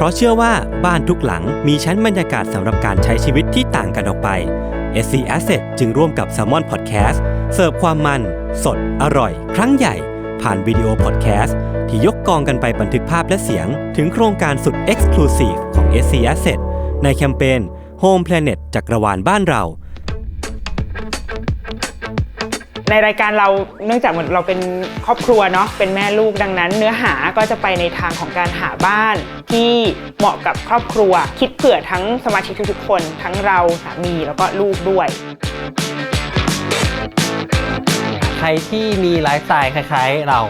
เพราะเชื่อว่าบ้านทุกหลังมีชั้นบรรยากาศสำหรับการใช้ชีวิตที่ต่างกันออกไป SC Asset จึงร่วมกับ s ซ l m o n Podcast เสิร์ฟความมัน สด อร่อย ครั้งใหญ่ ผ่านวิดีโอพอดแคสต์ที่ยกกองกันไปบันทึกภาพและเสียง ถึงโครงการสุด Exclusive ของ SC Asset ในแคมเปญ Home Planet จักรวาลบ้านเรา ในรายการเราเนื่องจากเหมือนเราเป็นครอบครัวเนาะเป็นแม่ลูกดังนั้น เนื้อหาก็จะไปในทางของการหาบ้านที่เหมาะกับครอบครัว คิดเผื่อทั้งสมาชิกทุกๆคน ทั้งเราสามีแล้วก็ลูกด้วย ใครที่มีไลฟ์สไตล์คล้ายๆ เรา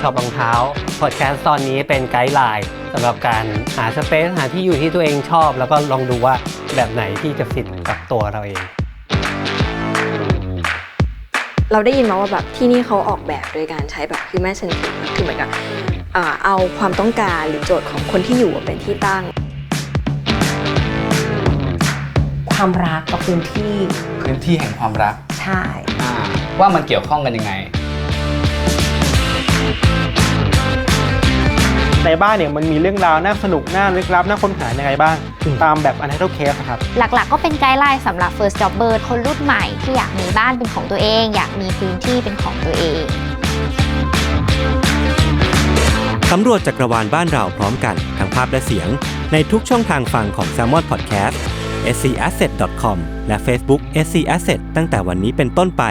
ชอบรองเท้าพอดแคสต์ตอนนี้เป็นไกด์ไลน์สำหรับการหาสเปซหาที่อยู่ที่ตัวเองชอบ แล้วก็ลองดูว่าแบบไหนที่จะฟิตกับตัวเราเอง เราได้ยินมาว่าแบบที่นี่เขาออกแบบโดยการใช้แบบ human centric คือเหมือนกับอ่าเอาความต้องการหรือโจทย์ของคนที่อยู่เป็นที่ตั้ง ความรักกับพื้นที่ พื้นที่แห่งความรัก ใช่อ่าว่ามันเกี่ยวข้องกันยังไง บ้านเนี่ยมันมีเรื่องราวน่าสนุกน่าลึกลับน่าค้นหายังไงบ้าง ตามแบบ Untitled Case อะครับ หลักๆ ก็เป็นไกด์ไลน์สำหรับ first jobber คนรุ่นใหม่ที่อยากมีบ้านเป็นของตัวเอง อยากมีพื้นที่เป็นของตัวเองสำรวจจักรวาลบ้านเราพร้อมกันทั้งภาพและเสียง ในทุกช่องทางฟังของ Salmon Podcast scasset.com และ Facebook SC Asset ตั้งแต่วันนี้เป็นต้นไป